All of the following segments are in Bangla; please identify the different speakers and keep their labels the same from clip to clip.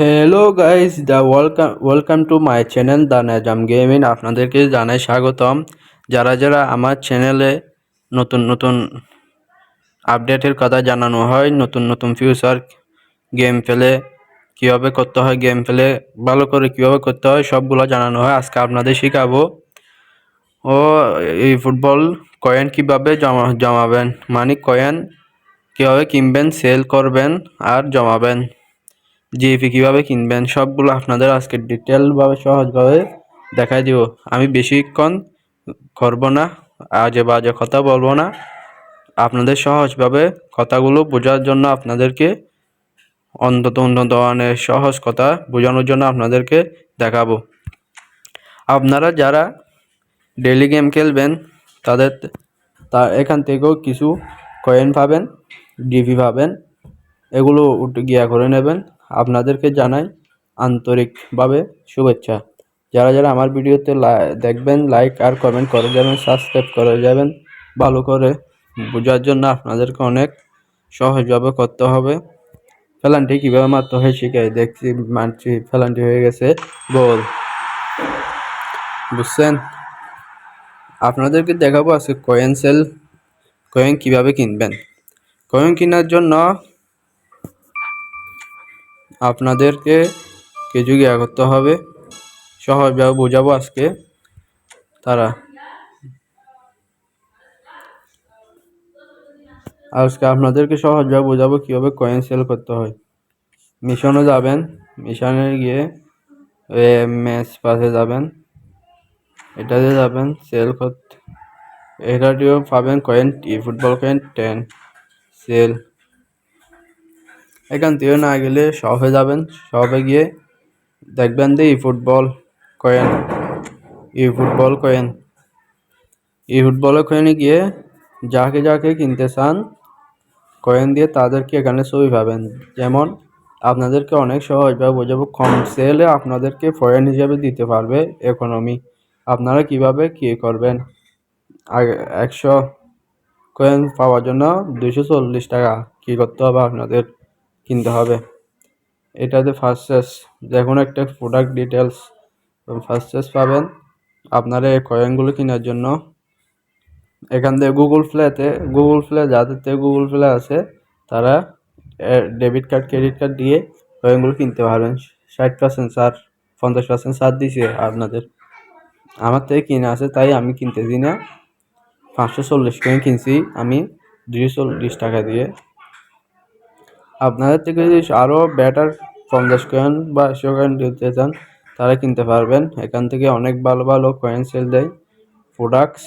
Speaker 1: Hello guys the welcome welcome to my channel the Najam gaming আপনাদেরকে জানাই স্বাগতম। যারা যারা আমার চ্যানেলে নতুন নতুন আপডেটের কথা জানানো হয়, নতুন নতুন ফিউচার গেম ফেলে কীভাবে করতে হয় গেম ফেলে ভালো করে কীভাবে করতে হয়, সবগুলো জানানো হয়। আজকে আপনাদের শেখাবো। ও, এই ফুটবল কয়েন কীভাবে জমা, জমাবেন? মানে কয়েন কীভাবে কিনবেন সেল করবেন আর জমাবেন। জিএপি কীভাবে কিনবেন, সবগুলো আপনাদের আজকে ডিটেলভাবে সহজভাবে দেখাই দিব। আমি বেশিক্ষণ করব না, আজে বাজে কথা বলব না। আপনাদের সহজভাবে কথাগুলো বোঝার জন্য আপনাদেরকে, অন্তত উন্নত মানের সহজ কথা বোঝানোর জন্য আপনাদেরকে দেখাবো। আপনারা যারা ডেলি গেম খেলবেন, তাদের, তা এখান থেকেও কিছু কয়েন পাবেন ডিভি পাবেন, এগুলো উঠে, গিয়া করে নেবেন। আপনাদেরকে জানাই আন্তরিকভাবে শুভেচ্ছা। যারা যারা আমার ভিডিওতে দেখবেন লাইক আর কমেন্ট করে যাবেন সাবস্ক্রাইব করে যাবেন, ভালো করে বোঝার জন্য আপনাদেরকে অনেক সহজভাবে করতে হবে। ফেলানটি কীভাবে মারতে হয় শিখাই দেখছি মানছি ফেলানটি হয়ে গেছে, গোল। বুঝছেন? আপনাদেরকে দেখাবো আজকে কয়েন সেল কয়েন কীভাবে কিনবেন। কয়েন কেনার জন্য আপনাদেরকে কিছু ইয়া করতে হবে? সহজভাবে বোঝাবো আজকে। তারা। আজকে আপনাদেরকে সহজভাবে বোঝাবো কীভাবে কয়েন সেল করতে হয়। মিশনে যাবেন, মিশনে গিয়ে ম্যাচ পাশে যাবেন। এটাতে যাবেন সেল করতে। এটাটিও পাবেন coin football coin ten sell এখান থেকে না গেলে শপে যাবেন শপে গিয়ে দেখবেন যে e football coin e football coin e ফুটবলের কয়েনে গিয়ে যাকে যাকে কিনতে চান কয়েন দিয়ে তাদেরকে এখানে ছবি পাবেন। যেমন আপনাদেরকে অনেক সহজভাবে বোঝাবো, কম সেলে আপনাদেরকে ফরেন হিসাবে দিতে পারবে ইকোনমি আপনারা কীভাবে কী করবেন? আগে, একশো কয়েন পাওয়ার জন্য দুশো চল্লিশ টাকা। কী করতে হবে আপনাদের? কিনতে হবে। এটাতে ফার্স্ট চেস দেখুন একটা প্রোডাক্ট ডিটেলস ফার্স্ট চার্জ পাবেন। আপনারা এই কয়েনগুলো কেনার জন্য। এখান থেকে গুগল প্লেতে গুগল প্লে যাদের থেকে গুগল প্লে আছে, তারা ডেবিট কার্ড ক্রেডিট কার্ড দিয়ে কয়েনগুলো কিনতে পারবেন। ষাট পার্সেন্ট ছাড়, পঞ্চাশ পার্সেন্ট ছাড় দিছে আপনাদের। আমার থেকে কিনে আছে, তাই আমি কিনতেছি না। পাঁচশো চল্লিশ কয়েন কিনছি, আমি দুশো চল্লিশ টাকা দিয়ে। আপনাদের থেকে যদি আরও বেটার পঞ্চাশ কয়েন বা একশো কয়েন দিতে চান তারা কিনতে পারবেন। এখান থেকে অনেক ভালো ভালো কয়েন সেল দেয়। প্রোডাক্টস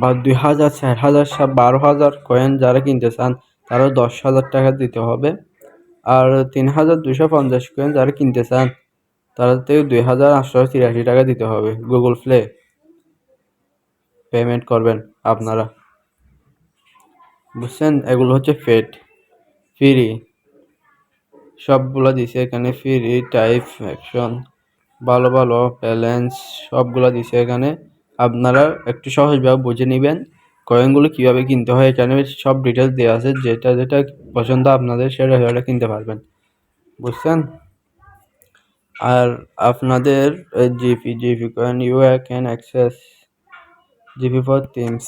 Speaker 1: বা দুই হাজার, চার হাজার বারো হাজার কয়েন যারা কিনতে চান তারা দশ হাজার টাকা দিতে হবে। আর তিন হাজার দুশো পঞ্চাশ কয়েন যারা কিনতে চান তারা থেকে দুই হাজার আটশো তিরাশি টাকা দিতে হবে। গুগল প্লে পেমেন্ট করবেন আপনারা। বুঝছেন? এগুলো হচ্ছে ফেট ফ্রি। সবগুলো দিছে এখানে ফ্রি টাইপ অ্যাকশন, ভালো ভালো ব্যালেন্স, সবগুলো দিছে এখানে। আপনারা একটু সহজভাবে বুঝে নেবেন কয়েনগুলো কীভাবে কিনতে হয়। এখানে সব ডিটেলস দেওয়া আছে, যেটা যেটা পছন্দ আপনাদের সেটা সেটা কিনতে পারবেন। বুঝছেন? আর আপনাদের GP GP coin you can access GP for things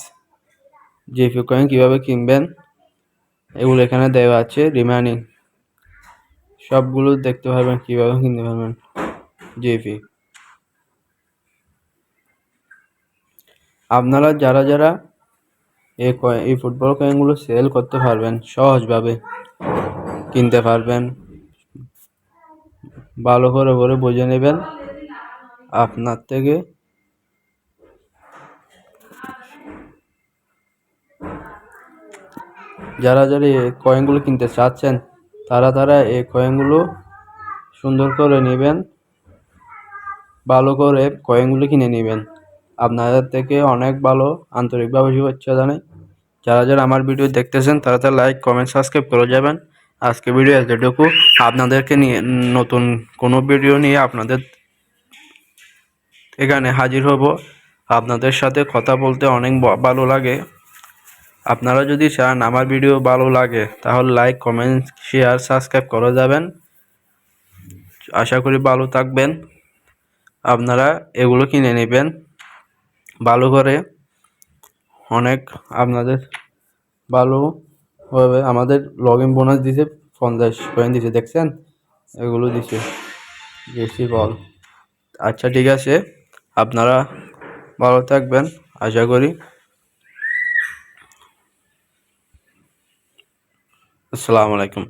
Speaker 1: GP coin কীভাবে কিনবেন? এগুলো এখানে দেওয়া আছে রিমাইনিং সবগুলো দেখতে পারবেন কীভাবে কিনতে পারবেন জিপি আপনারা যারা যারা এই এই ফুটবল কয়েনগুলো সেল করতে পারবেন, সহজভাবে কিনতে পারবেন। ভালো করে করে বুঝে নেবেন। আপনার থেকে যারা যারা এই কয়েনগুলো কিনতে চাচ্ছেন, তারা তারা এই কয়েনগুলো সুন্দর করে নেবেন, ভালো করে কয়েনগুলো কিনে নেবেন। আপনাদের থেকে অনেক ভালো আন্তরিকভাবে শুভেচ্ছা জানাই। যারা যারা আমার ভিডিও দেখতেছেন, তারা তারা লাইক, কমেন্ট, সাবস্ক্রাইব করে যাবেন। আজকে ভিডিও এতটুকু। আপনাদেরকে নিয়ে নতুন কোনো ভিডিও নিয়ে আপনাদের এখানে হাজির হব। আপনাদের সাথে কথা বলতে অনেক ভালো লাগে। আপনারা যদি চান আমার ভিডিও ভালো লাগে, তাহলে লাইক কমেন্ট শেয়ার সাবস্ক্রাইব করে যাবেন। আশা করি ভালো থাকবেন। আপনারা এগুলো কিনে নেবেন। ভালো করে অনেক আপনাদের ভালো হবে আমাদের লগ ইন বোনাস দিছে, পঞ্চাশ পয়েন্ট দিছে, দেখছেন? এগুলো দিছে, বেশি বল। আচ্ছা ঠিক আছে। আপনারা ভালো থাকবেন। আশা করি আসসালামু আলাইকুম।